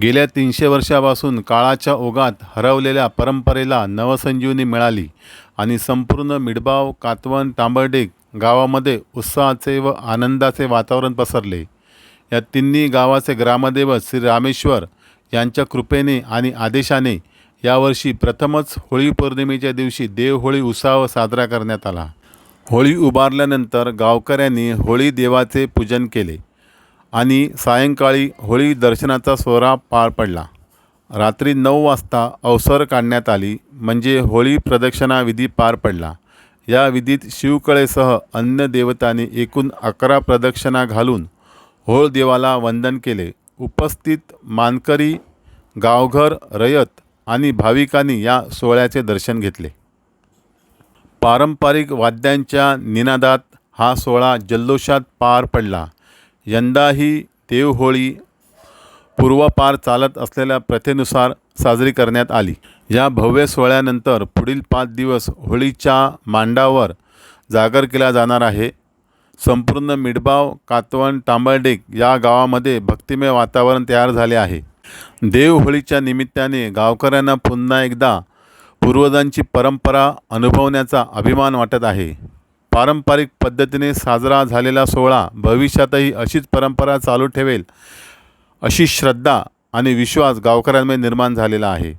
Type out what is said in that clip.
गेल्या तीनशे वर्षापासून काळाच्या ओघात हरवलेल्या परंपरेला नवसंजीवनी मिळाली आणि संपूर्ण मिडबाव कातवन तांबर्डेक गावामध्ये उत्साहाचे व आनंदाचे वातावरण पसरले. या तिन्ही गावाचे ग्रामदैवत श्री रामेश्वर यांच्या कृपेने आणि आदेशाने यावर्षी प्रथमच होळी पौर्णिमेच्या दिवशी देवहोळी उत्सव साजरा करण्यात आला. होळी उभारल्यानंतर गावकऱ्यांनी होळी देवाचे पूजन केले. आणि सायंकाळी होळी दर्शनाचा सोहळा पार पडला. रात्री नऊ वाजता अवसर काढण्यात आली म्हणजे होळी प्रदक्षिणा विधी पार पडला. या विधीत शिवकळेसह अन्य देवतांनी एकूण अकरा प्रदक्षिणा घालून होळ देवाला वंदन केले. उपस्थित मानकरी गावघर रयत आणि भाविकांनी या सोहळ्याचे दर्शन घेतले. पारंपरिक वाद्यांच्या निनादात हा सोहळा जल्लोषात पार पडला. यंदाही देवहोळी पूर्वापार चालत असलेल्या प्रथेनुसार साजरी करण्यात आली. या भव्य सोहळ्यानंतर पुढील पाच दिवस होळीच्या मांडावर जागर केला जाणार आहे. संपूर्ण मिडबाव कातवण तांबळडेक या गावामध्ये भक्तिमय वातावरण तयार झाले आहे. देवहोळीच्या निमित्ताने गावकऱ्यांना पुन्हा एकदा पूर्वजांची परंपरा अनुभवण्याचा अभिमान वाटत आहे. पारंपरिक पद्धतीने साजरा झालेला सोहळा भविष्यातही अशीच परंपरा चालू ठेवेल अशी श्रद्धा आणि विश्वास गावकऱ्यांमध्ये निर्माण झालेला आहे.